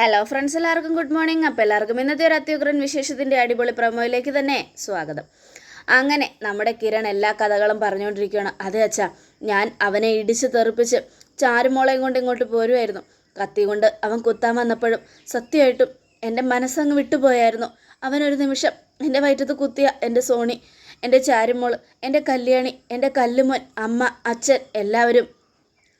Hello friends എല്ലാവർക്കും good morning അപ്പോൾ എല്ലാവർക്കും ഇന്നത്തെ ഒരു അത്യുഗ്രൻ വിശേഷത്തിന്റെ അടിപൊളി പ്രമോയിലേക്ക് തന്നെ സ്വാഗതം. അങ്ങനെ നമ്മുടെ കിരൺ എല്ലാ കഥകളും പറഞ്ഞുകൊണ്ടിരിക്കുകയാണ്. അതെ അച്ഛാ ഞാൻ അവനെ ഇടിച്ച് തെറിപ്പിച്ച് ചാരുമോളയും കൊണ്ട് ഇങ്ങോട്ട് പോരുമായിരുന്നു കത്തി കൊണ്ട് അവൻ കുത്താൻ വന്നപ്പോഴും സത്യമായിട്ടും എന്റെ മനസ്സങ്ങ് വിട്ടുപോയായിരുന്നു. അവനൊരു നിമിഷം എന്റെ വയറ്റത്ത് കുത്തിയ എന്റെ സോണി എന്റെ ചാരുമോൾ എന്റെ കല്യാണി എന്റെ കല്ലുമോൻ അമ്മ അച്ഛൻ എല്ലാവരും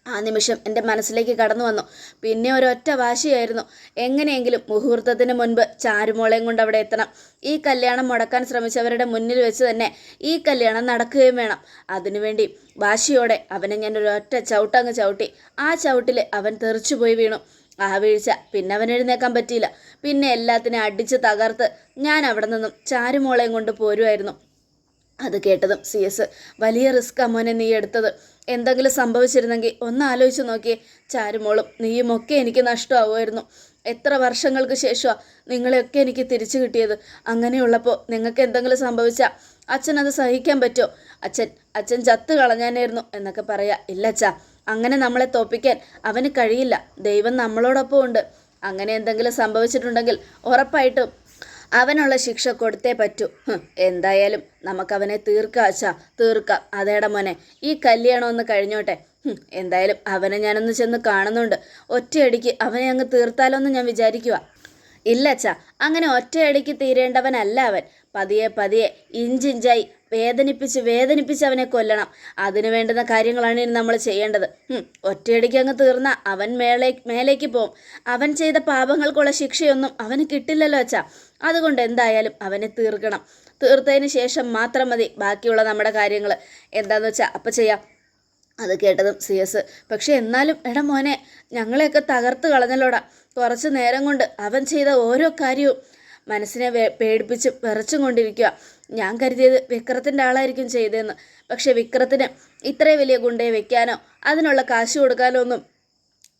ആ നിമിഷം എന്റെ മനസ്സിലേക്ക് കടന്നു വന്നു. പിന്നെ ഒരൊറ്റ വാശിയായിരുന്നു. എങ്ങനെയെങ്കിലും മുഹൂർത്തത്തിന് മുൻപ് ചാരുമോളയും കൊണ്ട് അവിടെ എത്തണം. ഈ കല്യാണം മുടക്കാൻ ശ്രമിച്ചവരുടെ മുന്നിൽ വെച്ച് തന്നെ ഈ കല്യാണം നടക്കുകയും വേണം. അതിനുവേണ്ടി വാശിയോടെ അവനെ ഞാൻ ഒരൊറ്റ ചവിട്ടങ്ങ് ചവിട്ടി ആ ചവിട്ടിൽ അവൻ തെറിച്ചുപോയി വീണു. ആ വീഴ്ച പിന്നെ അവൻ എഴുന്നേക്കാൻ പറ്റിയില്ല. പിന്നെ എല്ലാത്തിനെയും അടിച്ച് തകർത്ത് ഞാൻ അവിടെ നിന്നും ചാരുമോളയും കൊണ്ട് പോരുമായിരുന്നു. അത് കേട്ടതും സി എസ് വലിയ റിസ്ക് അമ്മോനെ നീ എടുത്തത്. എന്തെങ്കിലും സംഭവിച്ചിരുന്നെങ്കിൽ ഒന്ന് ആലോചിച്ച് നോക്കിയേ. ചാരുമോളും നീയുമൊക്കെ എനിക്ക് നഷ്ടമാവുമായിരുന്നു. എത്ര വർഷങ്ങൾക്ക് ശേഷമാണ് നിങ്ങളെയൊക്കെ എനിക്ക് തിരിച്ചു കിട്ടിയത്? അങ്ങനെയുള്ളപ്പോൾ നിങ്ങൾക്ക് എന്തെങ്കിലും സംഭവിച്ചാൽ അച്ഛൻ അത് സഹിക്കാൻ പറ്റുമോ? അച്ഛൻ അച്ഛൻ ചത്ത് കളഞ്ഞാനായിരുന്നു എന്നൊക്കെ പറയാ. ഇല്ല അച്ഛാ അങ്ങനെ നമ്മളെ തോപ്പിക്കാൻ അവന് കഴിയില്ല. ദൈവം നമ്മളോടൊപ്പം ഉണ്ട് അങ്ങനെ എന്തെങ്കിലും സംഭവിച്ചിട്ടുണ്ടെങ്കിൽ ഉറപ്പായിട്ടും അവനുള്ള ശിക്ഷ കൊടുത്തേ പറ്റൂ. എന്തായാലും നമുക്കവനെ തീർക്കാം അച്ഛാ തീർക്കാം. അതേടാ മോനെ ഈ കല്യാണം ഒന്ന് കഴിഞ്ഞോട്ടെ. എന്തായാലും അവനെ ഞാനൊന്ന് ചെന്ന് കാണുന്നുണ്ട്. ഒറ്റയടിക്ക് അവനെ അങ്ങ് തീർത്താലോ എന്ന് ഞാൻ വിചാരിക്കുക ഇല്ല അച്ഛാ അങ്ങനെ ഒറ്റയടിക്ക് തീരേണ്ടവനല്ല അവൻ. പതിയെ പതിയെ ഇഞ്ചിഞ്ചായി വേദനിപ്പിച്ച് വേദനിപ്പിച്ച് അവനെ കൊല്ലണം. അതിനു വേണ്ടുന്ന കാര്യങ്ങളാണ് ഇനി നമ്മൾ ചെയ്യേണ്ടത്. ഒറ്റയടിക്ക് അങ്ങ് തീർന്ന അവൻ മേളേ മേലേക്ക് പോവും. അവൻ ചെയ്ത പാപങ്ങൾക്കുള്ള ശിക്ഷയൊന്നും അവന് കിട്ടില്ലല്ലോ അച്ഛാ. അതുകൊണ്ട് എന്തായാലും അവനെ തീർക്കണം. തീർത്തതിന് ശേഷം മാത്രം മതി ബാക്കിയുള്ള നമ്മുടെ കാര്യങ്ങൾ എന്താന്ന് വെച്ചാൽ അപ്പം ചെയ്യാം. അത് കേട്ടതും സി എസ്. പക്ഷെ എന്നാലും എടാ മോനെ ഞങ്ങളെയൊക്കെ തകർത്ത് കളഞ്ഞല്ലോടാ. കുറച്ച് നേരം കൊണ്ട് അവൻ ചെയ്ത ഓരോ കാര്യവും മനസ്സിനെ പേടിപ്പിച്ച് വിറച്ചും കൊണ്ടിരിക്കുക. ഞാൻ കരുതിയത് വിക്രത്തിന്റെ ആളായിരിക്കും ചെയ്തതെന്ന്. പക്ഷേ വിക്രത്തിന് ഇത്രയും വലിയ ഗുണ്ടയെ വെക്കാനോ അതിനുള്ള കാശ് കൊടുക്കാനോ ഒന്നും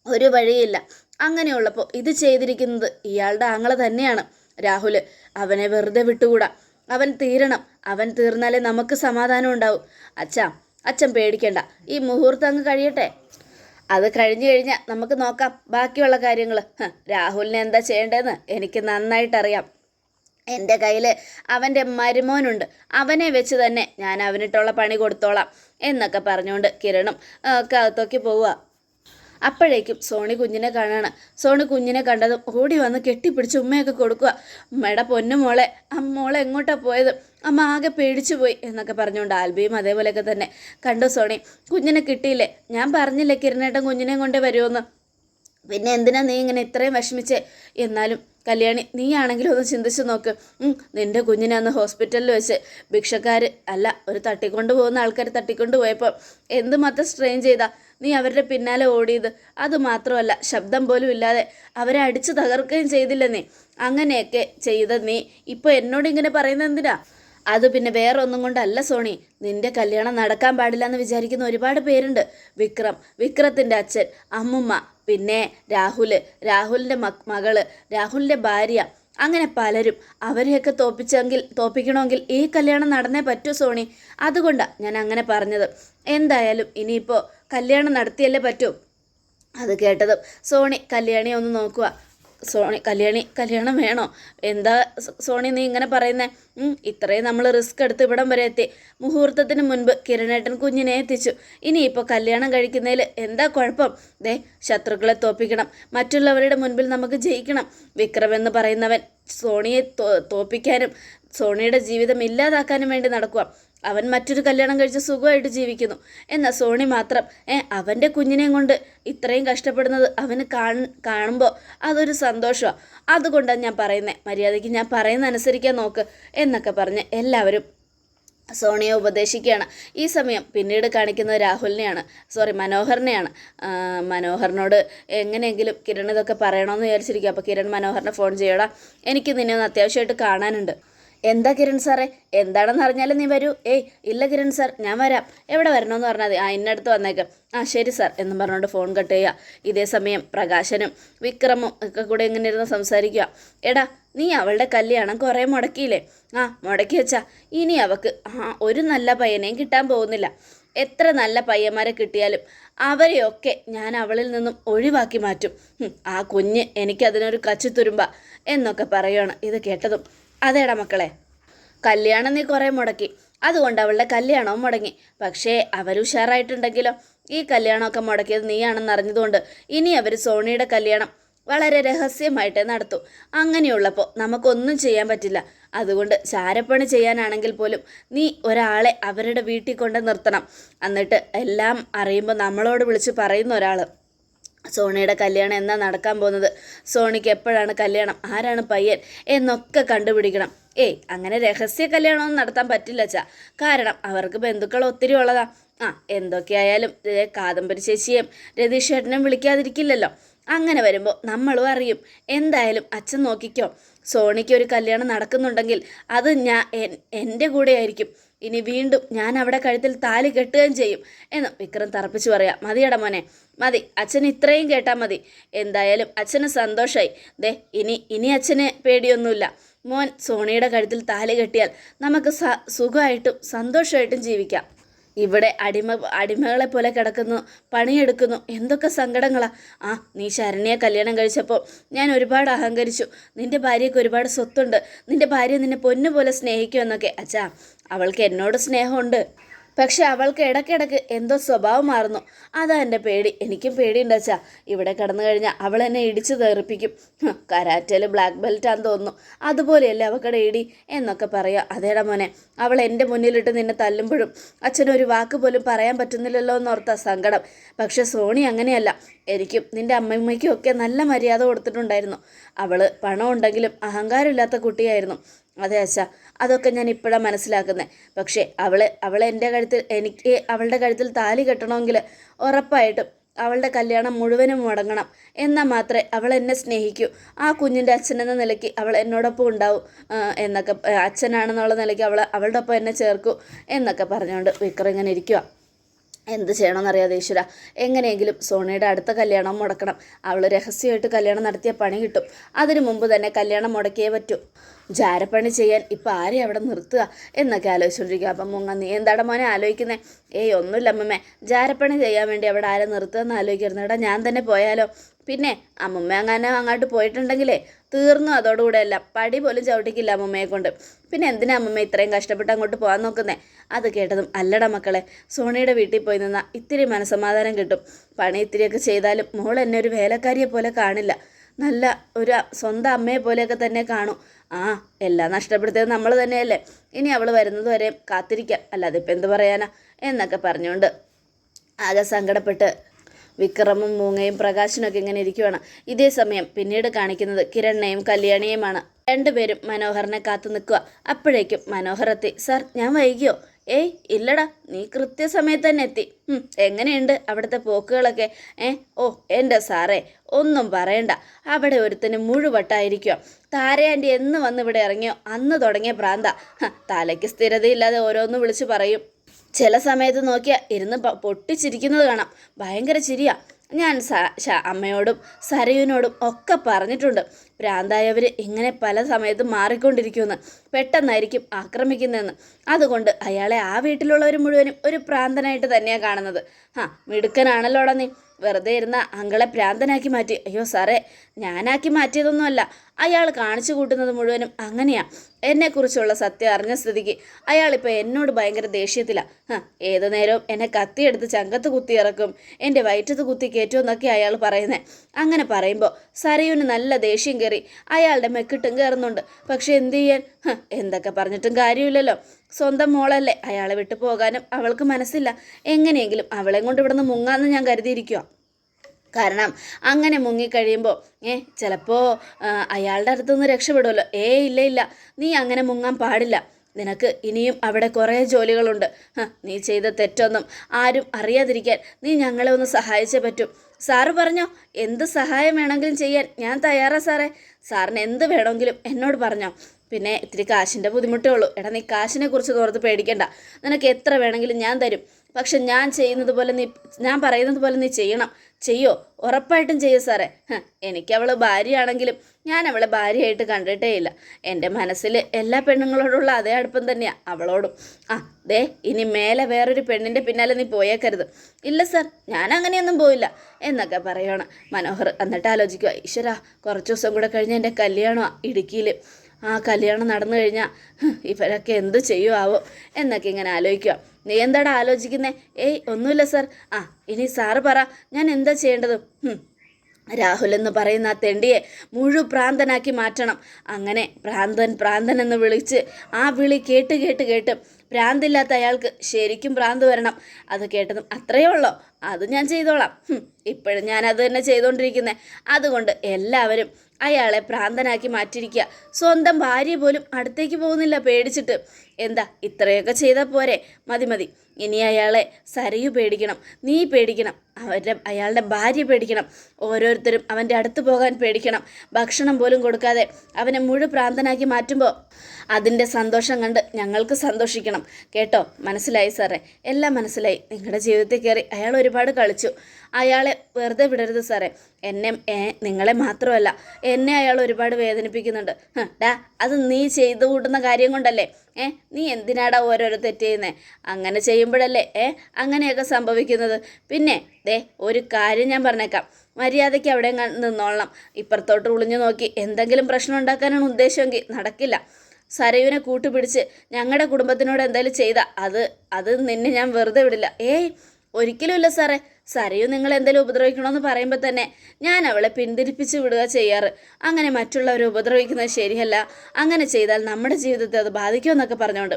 ഒരു വഴിയില്ല. അങ്ങനെയുള്ളപ്പോൾ ഇത് ചെയ്തിരിക്കുന്നത് ഇയാളുടെ ആങ്ങളെ തന്നെയാണ്. രാഹുൽ അവനെ വെറുതെ വിട്ടുകൂടാ. അവൻ തീരണം. അവൻ തീർന്നാലേ നമുക്ക് സമാധാനം ഉണ്ടാവും. അച്ഛാ അച്ഛൻ പേടിക്കണ്ട. ഈ മുഹൂർത്തം അങ്ങ് കഴിയട്ടെ. അത് കഴിഞ്ഞു കഴിഞ്ഞാൽ നമുക്ക് നോക്കാം ബാക്കിയുള്ള കാര്യങ്ങൾ. രാഹുലിനെ എന്താ ചെയ്യേണ്ടതെന്ന് എനിക്ക് നന്നായിട്ടറിയാം. എന്റെ കയ്യിൽ അവന്റെ മരുമോനുണ്ട്. അവനെ വെച്ച് തന്നെ ഞാൻ അവനിട്ടുള്ള പണി കൊടുത്തോളാം എന്നൊക്കെ പറഞ്ഞുകൊണ്ട് കിരണും ഒക്കെ അകത്തൊക്കെ പോവുക. അപ്പോഴേക്കും സോണി കുഞ്ഞിനെ കാണാണ്. സോണി കുഞ്ഞിനെ കണ്ടതും ഓടി വന്ന് കെട്ടിപ്പിടിച്ച് ഉമ്മയൊക്കെ കൊടുക്കുക. ഉമ്മയുടെ പൊന്നു മോളെ ആ മോളെ എങ്ങോട്ടാ പോയത്? അമ്മ ആകെ പേടിച്ചു പോയി എന്നൊക്കെ പറഞ്ഞുകൊണ്ട് ആൽബിയും അതേപോലെയൊക്കെ തന്നെ. കണ്ടു സോണി കുഞ്ഞിനെ കിട്ടിയില്ലേ? ഞാൻ പറഞ്ഞില്ലേ കിരണേട്ടൻ കുഞ്ഞിനെ കൊണ്ടേ വരുമെന്ന് പിന്നെ എന്തിനാ നീ ഇങ്ങനെ ഇത്രയും വിഷമിച്ച്? എന്നാലും കല്യാണി നീ ആണെങ്കിലും ഒന്ന് ചിന്തിച്ച് നോക്ക്. നിന്റെ കുഞ്ഞിനെ അന്ന് ഹോസ്പിറ്റലിൽ വെച്ച് ഭിക്ഷക്കാർ അല്ല ഒരു തട്ടിക്കൊണ്ട് പോകുന്ന ആൾക്കാർ തട്ടിക്കൊണ്ട് പോയപ്പോൾ എന്തുമാത്രം സ്ട്രെയിൻ ചെയ്താ? നീ അവരുടെ പിന്നാലെ ഓടിയത്. അത് മാത്രമല്ല ശബ്ദം പോലും ഇല്ലാതെ അവരെ അടിച്ചു തകർക്കുകയും ചെയ്തില്ല നീ? അങ്ങനെയൊക്കെ ചെയ്ത നീ ഇപ്പോൾ എന്നോട് ഇങ്ങനെ പറയുന്നത് എന്തിനാ? അത് പിന്നെ വേറെ ഒന്നും കൊണ്ടല്ല സോണി. നിന്റെ കല്യാണം നടക്കാൻ പാടില്ല എന്ന് വിചാരിക്കുന്ന ഒരുപാട് പേരുണ്ട്. വിക്രം വിക്രത്തിന്റെ അച്ഛൻ അമ്മുമ്മ പിന്നെ രാഹുൽ രാഹുലിന്റെ മക് മകൾ രാഹുലിന്റെ ഭാര്യ. അങ്ങനെ പലരും അവരെയൊക്കെ തോപ്പിച്ചെങ്കിൽ തോപ്പിക്കണമെങ്കിൽ ഈ കല്യാണം നടന്നേ പറ്റൂ സോണി. അതുകൊണ്ടാണ് ഞാൻ അങ്ങനെ പറഞ്ഞത്. എന്തായാലും ഇനിയിപ്പോൾ കല്യാണം നടത്തിയല്ലേ പറ്റൂ? അത് കേട്ടതും സോണി കല്യാണിയെ ഒന്ന് നോക്കുക സോണി കല്യാണി കല്യാണം വേണോ? എന്താ സോണി നീ ഇങ്ങനെ പറയുന്നേ? ഇത്രയും നമ്മൾ റിസ്ക് എടുത്ത് ഇവിടം വരെ എത്തി. മുഹൂർത്തത്തിന് മുൻപ് കിരണേട്ടൻ കുഞ്ഞിനെ എത്തിച്ചു. ഇനിയിപ്പോൾ കല്യാണം കഴിക്കുന്നതിൽ എന്താ കുഴപ്പം? ദേ ശത്രുക്കളെ തോപ്പിക്കണം. മറ്റുള്ളവരുടെ മുൻപിൽ നമുക്ക് ജയിക്കണം. വിക്രം എന്ന് പറയുന്നവൻ സോണിയെ തോപ്പിക്കാനും സോണിയുടെ ജീവിതം ഇല്ലാതാക്കാനും വേണ്ടി നടക്കുക അവൻ മറ്റൊരു കല്യാണം കഴിച്ച് സുഖമായിട്ട് ജീവിക്കുന്നു. എന്നാൽ സോണി മാത്രം ഏ അവന്റെ കുഞ്ഞിനെയും കൊണ്ട് ഇത്രയും കഷ്ടപ്പെടുന്നത് അവന് കാണ കാണുമ്പോൾ അതൊരു സന്തോഷമാണ് അതുകൊണ്ടാണ് ഞാൻ പറയുന്നത് മര്യാദയ്ക്ക് ഞാൻ പറയുന്ന അനുസരിക്കാൻ നോക്ക് എന്നൊക്കെ പറഞ്ഞ് എല്ലാവരും സോണിയെ ഉപദേശിക്കുകയാണ്. ഈ സമയം പിന്നീട് കാണിക്കുന്നത് രാഹുലിനെയാണ്. സോറി മനോഹറിനെയാണ്. മനോഹറിനോട് എങ്ങനെയെങ്കിലും കിരൺ ഇതൊക്കെ പറയണമെന്ന് വിചാരിച്ചിരിക്കുക അപ്പോൾ കിരൺ മനോഹറിനെ ഫോൺ ചെയ്യടാ. എനിക്ക് നിന്നെ ഒന്ന് അത്യാവശ്യമായിട്ട് കാണാനുണ്ട്. എന്താ കിരൺ സാറേ? എന്താണെന്ന് അറിഞ്ഞാലും നീ വരൂ. ഏയ് ഇല്ല കിരൺ സാർ ഞാൻ വരാം. എവിടെ വരണമെന്ന് പറഞ്ഞാൽ ആ ഇന്നടുത്ത് വന്നേക്കാം. ആ ശരി സാർ എന്നും പറഞ്ഞുകൊണ്ട് ഫോൺ കട്ട് ചെയ്യുക ഇതേ സമയം പ്രകാശനും വിക്രമും ഒക്കെ കൂടെ ഇങ്ങനെ ഇരുന്ന് സംസാരിക്കുക എടാ നീ അവളുടെ കല്യാണം കുറേ മുടക്കിയില്ലേ? ആ മുടക്കി വെച്ചാ. ഇനി അവക്ക് ആ ഒരു നല്ല പയ്യനെയും കിട്ടാൻ പോകുന്നില്ല. എത്ര നല്ല പയ്യന്മാരെ കിട്ടിയാലും അവരെയൊക്കെ ഞാൻ അവളിൽ നിന്നും ഒഴിവാക്കി മാറ്റും. ആ കുഞ്ഞ് എനിക്കതിനൊരു കച്ചിത്തുരുമ്പ എന്നൊക്കെ പറയുകയാണ് ഇത് കേട്ടതും അതേടാ മക്കളെ. കല്യാണം നീ കുറേ മുടക്കി. അതുകൊണ്ട് അവളുടെ കല്യാണവും മുടങ്ങി. പക്ഷേ അവർ ഉഷാറായിട്ടുണ്ടെങ്കിലോ? ഈ കല്യാണമൊക്കെ മുടക്കിയത് നീയാണെന്ന് അറിഞ്ഞതുകൊണ്ട് ഇനി അവർ സോണിയുടെ കല്യാണം വളരെ രഹസ്യമായിട്ടേ നടത്തു. അങ്ങനെയുള്ളപ്പോൾ നമുക്കൊന്നും ചെയ്യാൻ പറ്റില്ല. അതുകൊണ്ട് ചാരപ്പണി ചെയ്യാനാണെങ്കിൽ പോലും നീ ഒരാളെ അവരുടെ വീട്ടിൽ കൊണ്ട് നിർത്തണം. എന്നിട്ട് എല്ലാം അറിയുമ്പോൾ നമ്മളോട് വിളിച്ച് പറയുന്ന ഒരാൾ സോണിയുടെ കല്യാണം എന്നാ നടക്കാൻ പോകുന്നത്? സോണിക്ക് എപ്പോഴാണ് കല്യാണം? ആരാണ് പയ്യൻ? എന്നൊക്കെ കണ്ടുപിടിക്കണം. ഏയ് അങ്ങനെ രഹസ്യ കല്യാണമൊന്നും നടത്താൻ പറ്റില്ല ചാ കാരണം അവർക്ക് ബന്ധുക്കൾ ഒത്തിരി ഉള്ളതാ. ആ എന്തൊക്കെയായാലും കാദംബരി ചേച്ചിയും രതീഷ് ചേട്ടനും വിളിക്കാതിരിക്കില്ലല്ലോ. അങ്ങനെ വരുമ്പോൾ നമ്മളും അറിയും. എന്തായാലും അച്ഛൻ നോക്കിക്കോ. സോണിക്ക് ഒരു കല്യാണം നടക്കുന്നുണ്ടെങ്കിൽ അത് ഞാൻ എൻ- എന്റെ കൂടെ ആയിരിക്കും ഇനി വീണ്ടും ഞാൻ അവിടെ കഴുത്തിൽ താലി കെട്ടുകയും ചെയ്യും എന്ന് വിക്രം തറപ്പിച്ചു പറയാം. മതിയട മോനെ. മതി. അച്ഛൻ ഇത്രയും കേട്ടാൽ മതി. എന്തായാലും അച്ഛന് സന്തോഷമായി ദേ ഇനി ഇനി അച്ഛന് പേടിയൊന്നുമില്ല. മോൻ സോണിയുടെ കഴുത്തിൽ താലി കെട്ടിയാൽ നമുക്ക് സ സുഖമായിട്ടും സന്തോഷമായിട്ടും ജീവിക്കാം. ഇവിടെ അടിമ അടിമകളെ പോലെ കിടക്കുന്നു പണിയെടുക്കുന്നു. എന്തൊക്കെ സങ്കടങ്ങളാ. ആ നീ ശരണ്യെ കല്യാണം കഴിച്ചപ്പോൾ ഞാൻ ഒരുപാട് അഹങ്കരിച്ചു. നിന്റെ ഭാര്യയ്ക്ക് ഒരുപാട് സ്വത്തുണ്ട്. നിന്റെ ഭാര്യ നിന്നെ പൊന്നുപോലെ സ്നേഹിക്കുമെന്നൊക്കെ. അച്ഛാ അവൾക്ക് എന്നോട് സ്നേഹമുണ്ട്. പക്ഷെ അവൾക്ക് ഇടയ്ക്കിടയ്ക്ക് എന്തോ സ്വഭാവം മാറുന്നു. അതാ എന്റെ പേടി. എനിക്കും പേടിയുണ്ട് അച്ഛാ. ഇവിടെ കടന്നു കഴിഞ്ഞാൽ അവൾ എന്നെ ഇടിച്ചു തെറിപ്പിക്കും. കരാറ്റയിൽ ബ്ലാക്ക് ബെൽറ്റാന്ന് തോന്നുന്നു. അതുപോലെയല്ലേ അവക്കടെ ഇടി എന്നൊക്കെ പറയാം. അതേടാ മോനെ അവൾ എന്റെ മുന്നിലിട്ട് നിന്നെ തല്ലുമ്പോഴും അച്ഛനൊരു വാക്ക് പോലും പറയാൻ പറ്റുന്നില്ലല്ലോ എന്നോർത്ത സങ്കടം. പക്ഷെ സോണി അങ്ങനെയല്ല. എനിക്കും നിന്റെ അമ്മയമ്മയ്ക്കും ഒക്കെ നല്ല മര്യാദ കൊടുത്തിട്ടുണ്ടായിരുന്നു. അവൾ പണമുണ്ടെങ്കിലും അഹങ്കാരമില്ലാത്ത കുട്ടിയായിരുന്നു. അതെ അച്ഛാ. അതൊക്കെ ഞാൻ ഇപ്പോഴാണ് മനസ്സിലാക്കുന്നത് പക്ഷേ അവൾ അവൾ എന്റെ കഴുത്തിൽ എനിക്ക് അവളുടെ കഴുത്തിൽ താലി കെട്ടണമെങ്കിൽ ഉറപ്പായിട്ടും അവളുടെ കല്യാണം മുഴുവനും മുടങ്ങണം. എന്നാൽ മാത്രമേ അവൾ എന്നെ സ്നേഹിക്കൂ. ആ കുഞ്ഞിന്റെ അച്ഛനെന്ന നിലയ്ക്ക് അവൾ എന്നോടൊപ്പം ഉണ്ടാവും. എന്നൊക്കെ അച്ഛനാണെന്നുള്ള നിലയ്ക്ക് അവൾ അവളുടെ ഒപ്പം എന്നെ ചേർക്കൂ എന്നൊക്കെ പറഞ്ഞുകൊണ്ട് വിക്രം ഇങ്ങനെ ഇരിക്കുക എന്ത് ചെയ്യണമെന്നറിയാതെ ഈശ്വര. എങ്ങനെയെങ്കിലും സോണിയുടെ അടുത്ത കല്യാണം മുടക്കണം. അവൾ രഹസ്യമായിട്ട് കല്യാണം നടത്തിയ പണി കിട്ടും. അതിനു മുമ്പ് തന്നെ കല്യാണം മുടക്കിയേ പറ്റൂ. ജാരപ്പണി ചെയ്യാൻ ഇപ്പം ആരെ അവിടെ നിർത്തുക എന്നൊക്കെ ആലോചിച്ചുകൊണ്ടിരിക്കുക അപ്പം മുങ്ങ നീ എന്താടാ മോനെ ആലോചിക്കുന്നത് ഏയ് ഒന്നുമില്ല അമ്മമ്മേ. ജാരപ്പണി ചെയ്യാൻ വേണ്ടി അവിടെ ആരെ നിർത്തുക എന്ന് ആലോചിക്കായിരുന്നു എടാ ഞാൻ തന്നെ പോയാലോ? പിന്നെ അമ്മമ്മ അങ്ങനെ അങ്ങോട്ട് പോയിട്ടുണ്ടെങ്കിലേ തീർന്നു അതോടുകൂടെ അല്ല പടി പോലും ചവിട്ടിക്കില്ല അമ്മമ്മയെ കൊണ്ട്. പിന്നെ എന്തിനാ അമ്മമ്മ ഇത്രയും കഷ്ടപ്പെട്ട് അങ്ങോട്ട് പോകാൻ നോക്കുന്നേ? അത് കേട്ടതും അല്ലട മക്കളെ. സോണിയുടെ വീട്ടിൽ പോയി നിന്നാൽ ഇത്തിരി മനസമാധാനം കിട്ടും. പണി ഇത്തിരിയൊക്കെ ചെയ്താലും മോൾ എന്നെ ഒരു വേലക്കാരിയെ പോലെ കാണില്ല. നല്ല ഒരു സ്വന്തം അമ്മയെ പോലെയൊക്കെ തന്നെ കാണും. ആ എല്ലാം നഷ്ടപ്പെടുത്തിയത് നമ്മൾ തന്നെയല്ലേ. ഇനി അവൾ വരുന്നത് വരെ കാത്തിരിക്കാം. അല്ലാതെ ഇപ്പം എന്ത് പറയാനാ? എന്നൊക്കെ പറഞ്ഞുകൊണ്ട് ആകെ സങ്കടപ്പെട്ട് വിക്രമും മൂങ്ങയും പ്രകാശനൊക്കെ ഇങ്ങനെ ഇരിക്കുവാണ്. ഇതേ സമയം പിന്നീട് കാണിക്കുന്നത് കിരണ്ണയും കല്യാണിയുമാണ്. രണ്ടുപേരും മനോഹറിനെ കാത്തു നിൽക്കുക. അപ്പോഴേക്കും മനോഹർ എത്തി സാർ ഞാൻ വൈകിയോ? ഏയ് ഇല്ലടാ നീ കൃത്യസമയത്ത് തന്നെ എത്തി എങ്ങനെയുണ്ട് അവിടുത്തെ പോക്കുകളൊക്കെ? ഏ ഓ എന്റെ സാറേ ഒന്നും പറയണ്ട. അവിടെ ഒരുത്തന് മുഴുവട്ടായിരിക്കുക താരയാന്റെ എന്ന് വന്ന് ഇവിടെ ഇറങ്ങിയോ? അന്ന് തുടങ്ങിയ പ്രാന്ത. തലയ്ക്ക് സ്ഥിരതയില്ലാതെ ഓരോന്ന് വിളിച്ച് പറയും. ചില സമയത്ത് നോക്കിയാൽ ഇരുന്ന് പൊട്ടിച്ചിരിക്കുന്നത് കാണാം. ഭയങ്കര ചിരിയാ. ഞാൻ അമ്മയോടും സരയുവിനോടും ഒക്കെ പറഞ്ഞിട്ടുണ്ട്. ഭ്രാന്തായവർ എങ്ങനെ പല സമയത്തും മാറിക്കൊണ്ടിരിക്കുമെന്ന് പെട്ടെന്നായിരിക്കും ആക്രമിക്കുന്നതെന്ന്. അതുകൊണ്ട് അയാളെ ആ വീട്ടിലുള്ളവർ മുഴുവനും ഒരു പ്രാന്തനായിട്ട് തന്നെയാണ് കാണുന്നത്. ആ മിടുക്കനാണല്ലോടാ നീ. വെറുതെ ഇരുന്ന അങ്കളെ പ്രാന്തനാക്കി മാറ്റി. അയ്യോ സാറേ ഞാനാക്കി മാറ്റിയതൊന്നുമല്ല. അയാൾ കാണിച്ചു കൂട്ടുന്നത് മുഴുവനും അങ്ങനെയാ. എന്നെക്കുറിച്ചുള്ള സത്യം അറിഞ്ഞ സ്ഥിതിക്ക് അയാളിപ്പോൾ എന്നോട് ഭയങ്കര ദേഷ്യത്തിലാണ് ഏത് നേരവും എന്നെ കത്തിയെടുത്ത് ചങ്കത്ത് കുത്തി ഇറക്കും. എന്റെ വയറ്റത്ത് കുത്തി കയറ്റുമെന്നൊക്കെ അയാൾ പറയുന്നത് അങ്ങനെ പറയുമ്പോൾ സരയുന് നല്ല ദേഷ്യം കയറി അയാളുടെ മെക്കിട്ടും കയറുന്നുണ്ട്. പക്ഷെ എന്ത് ചെയ്യാൻ? എന്തൊക്കെ പറഞ്ഞിട്ടും കാര്യമില്ലല്ലോ. സ്വന്തം മോളല്ലേ അയാളെ വിട്ടു പോകാനും അവൾക്ക് മനസ്സില്ല. എങ്ങനെയെങ്കിലും അവളെ കൊണ്ട് ഇവിടുന്ന് മുങ്ങാന്ന് ഞാൻ കരുതിയിരിക്കുക കാരണം അങ്ങനെ മുങ്ങിക്കഴിയുമ്പോൾ ഏ ചിലപ്പോൾ അയാളുടെ അടുത്തുനിന്ന് രക്ഷപ്പെടുമല്ലോ ഏ ഇല്ല ഇല്ല. നീ അങ്ങനെ മുങ്ങാൻ പാടില്ല. നിനക്ക് ഇനിയും അവിടെ കുറേ ജോലികളുണ്ട്. നീ ചെയ്ത തെറ്റൊന്നും ആരും അറിയാതിരിക്കാൻ നീ ഞങ്ങളെ ഒന്ന് സഹായിച്ചേ പറ്റും. സാറ് പറഞ്ഞോ എന്ത് സഹായം വേണമെങ്കിലും ചെയ്യാൻ ഞാൻ തയ്യാറാ സാറേ. സാറിന് എന്ത് വേണമെങ്കിലും എന്നോട് പറഞ്ഞോ. പിന്നെ ഇത്തിരി കാശിന്റെ ബുദ്ധിമുട്ടേ ഉള്ളൂ. എടാ നീ കാശിനെ കുറിച്ച് ഓർത്ത് പേടിക്കണ്ട. നിനക്ക് എത്ര വേണമെങ്കിലും ഞാൻ തരും. പക്ഷെ ഞാൻ ചെയ്യുന്നത് പോലെ നീ ഞാൻ പറയുന്നത് പോലെ നീ ചെയ്യണം. ചെയ്യോ? ഉറപ്പായിട്ടും ചെയ്യോ സാറേ. എനിക്ക് അവൾ ഭാര്യയാണെങ്കിലും ഞാൻ അവളെ ഭാര്യയായിട്ട് കണ്ടിട്ടേ ഇല്ല എന്റെ മനസ്സിൽ എല്ലാ പെണ്ണുങ്ങളോടുള്ള അതേ അടുപ്പം തന്നെയാണ് അവളോടും. ആ ദേ ഇനി മേലെ വേറൊരു പെണ്ണിന്റെ പിന്നാലെ നീ പോയേക്കരുത്. ഇല്ല സർ ഞാൻ അങ്ങനെയൊന്നും പോയില്ല. എന്നൊക്കെ പറയണം മനോഹർ. എന്നിട്ട് ആലോചിക്കുക ഈശ്വര കുറച്ച് ദിവസം കൂടെ കഴിഞ്ഞ് എന്റെ കല്യാണമാണ് ഇടുക്കിയിൽ ആ കല്യാണം നടന്നു കഴിഞ്ഞാൽ ഇവരൊക്കെ എന്ത് ചെയ്യുമാവോ എന്നൊക്കെ ഇങ്ങനെ ആലോചിക്കുക നീ എന്താടാ ആലോചിക്കുന്നേ? ഏയ് ഒന്നുമില്ല സാർ. ആ ഇനി സാറ് പറ ഞാൻ എന്താ ചെയ്യേണ്ടത്? രാഹുൽ എന്ന് പറയുന്ന ആ തെണ്ടിയെ മുഴു പ്രാന്തനാക്കി മാറ്റണം. അങ്ങനെ പ്രാന്തൻ പ്രാന്തൻ എന്ന് വിളിച്ച് ആ വിളി കേട്ട് കേട്ട് കേട്ട് ഭ്രാന്തില്ലാത്ത അയാൾക്ക് ശരിക്കും ഭ്രാന്ത് വരണം. അത് കേട്ടതും അത്രയേ ഉള്ളോ? അത് ഞാൻ ചെയ്തോളാം. ഇപ്പോഴും ഞാൻ അത് തന്നെ ചെയ്തുകൊണ്ടിരിക്കുന്നത് അതുകൊണ്ട് എല്ലാവരും അയാളെ ഭ്രാന്തനാക്കി മാറ്റിയിരിക്കുക. സ്വന്തം ഭാര്യ പോലും അടുത്തേക്ക് പോകുന്നില്ല പേടിച്ചിട്ട്. എന്താ ഇത്രയൊക്കെ ചെയ്താൽ പോരെ? മതി മതി. ഇനി അയാളെ സരയു പേടിക്കണം നീ പേടിക്കണം അവരുടെ അയാളുടെ ഭാര്യ പേടിക്കണം ഓരോരുത്തരും അവന്റെ അടുത്ത് പോകാൻ പേടിക്കണം ഭക്ഷണം പോലും കൊടുക്കാതെ അവനെ മുഴു പ്രാന്തനാക്കി മാറ്റുമ്പോൾ അതിന്റെ സന്തോഷം കണ്ട് ഞങ്ങൾക്ക് സന്തോഷിക്കണം. കേട്ടോ? മനസ്സിലായി സാറേ. എല്ലാം മനസ്സിലായി. നിങ്ങളുടെ ജീവിതത്തിൽ കയറി അയാൾ ഒരുപാട് കളിച്ചു. അയാളെ വെറുതെ വിടരുത് സാറേ. എന്നെ നിങ്ങളെ മാത്രമല്ല. എന്നെ അയാൾ ഒരുപാട് വേദനിപ്പിക്കുന്നുണ്ട്. ഡാ അത് നീ ചെയ്തു കൂട്ടുന്ന കാര്യം കൊണ്ടല്ലേ? ഏ നീ എന്തിനാടാ ഓരോരോ തെറ്റ് ചെയ്യുന്നേ? അങ്ങനെ ചെയ്യുമ്പോഴല്ലേ ഏ അങ്ങനെയൊക്കെ സംഭവിക്കുന്നത്. പിന്നെ ദേ ഒരു കാര്യം ഞാൻ പറഞ്ഞേക്കാം. മര്യാദയ്ക്ക് അവിടെ നിന്നോളണം. ഇപ്പുറത്തോട്ട് ഒളിഞ്ഞു നോക്കി എന്തെങ്കിലും പ്രശ്നം ഉണ്ടാക്കാനാണ് ഉദ്ദേശമെങ്കിൽ നടക്കില്ല. സരയുവിനെ കൂട്ടുപിടിച്ച് ഞങ്ങളുടെ കുടുംബത്തിനോട് എന്തായാലും ചെയ്ത. അത് അത് നിന്നെ ഞാൻ വെറുതെ വിടില്ല. ഏയ് ഒരിക്കലും ഇല്ല സാറേ. സരയു നിങ്ങൾ എന്തെങ്കിലും ഉപദ്രവിക്കണമെന്ന് പറയുമ്പോൾ തന്നെ ഞാൻ അവളെ പിന്തിരിപ്പിച്ച് വിടുക ചെയ്യാറ്. അങ്ങനെ മറ്റുള്ളവരെ ഉപദ്രവിക്കുന്നത് ശരിയല്ല. അങ്ങനെ ചെയ്താൽ നമ്മുടെ ജീവിതത്തെ അത് ബാധിക്കുമെന്നൊക്കെ പറഞ്ഞുകൊണ്ട്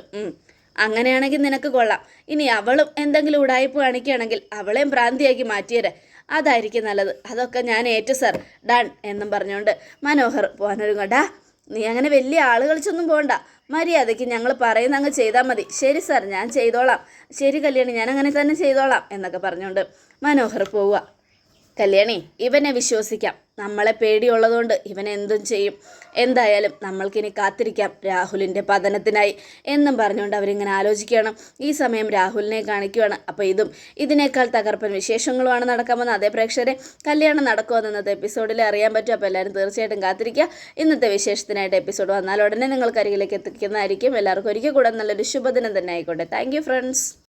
അങ്ങനെയാണെങ്കിൽ നിനക്ക് കൊള്ളാം. ഇനി അവളും എന്തെങ്കിലും ഉടായ്പ കാണിക്കുകയാണെങ്കിൽ അവളെയും ഭ്രാന്തിയാക്കി മാറ്റിയരെ. അതായിരിക്കും നല്ലത്. അതൊക്കെ ഞാൻ ഏറ്റു സർ. ഡൺ എന്നും പറഞ്ഞുകൊണ്ട് മനോഹർ പോകാനൊരുങ്ങ ഡാ. നീ അങ്ങനെ വലിയ ആൾ കളിച്ചൊന്നും പോകണ്ട മര്യാദയ്ക്ക് ഞങ്ങൾ പറയുന്ന അങ്ങ് ചെയ്താൽ മതി. ശരി സാർ ഞാൻ ചെയ്തോളാം. ശരി കല്യാണി ഞാൻ അങ്ങനെ തന്നെ ചെയ്തോളാം എന്നൊക്കെ പറഞ്ഞുകൊണ്ട് മനോഹർ പോവുക. കല്യാണി ഇവനെ വിശ്വസിക്കാം. നമ്മളെ പേടിയുള്ളതുകൊണ്ട് ഇവൻ എന്തും ചെയ്യും. എന്തായാലും നമ്മൾക്കിനി കാത്തിരിക്കാം രാഹുലിന്റെ പതനത്തിനായി എന്നും പറഞ്ഞുകൊണ്ട് അവരിങ്ങനെ ആലോചിക്കുകയാണ്. ഈ സമയം രാഹുലിനെ കാണിക്കുകയാണ് അപ്പോൾ ഇതും ഇതിനേക്കാൾ തകർപ്പൻ വിശേഷങ്ങളുമാണ് നടക്കാമെന്ന് അതേ പ്രേക്ഷകരെ കല്യാണം നടക്കുമെന്ന് ഇന്നത്തെ എപ്പിസോഡിൽ അറിയാൻ പറ്റും. അപ്പോൾ എല്ലാവരും തീർച്ചയായിട്ടും കാത്തിരിക്കുക. ഇന്നത്തെ വിശേഷത്തിനായിട്ട് എപ്പിസോഡ് വന്നാൽ ഉടനെ നിങ്ങൾക്ക് അരികിലേക്ക് എത്തിക്കുന്നതായിരിക്കും. എല്ലാവർക്കും ഒരിക്കൽ കൂടെ നല്ലൊരു ശുഭദിനം തന്നെ ആയിക്കോട്ടെ. Thank friends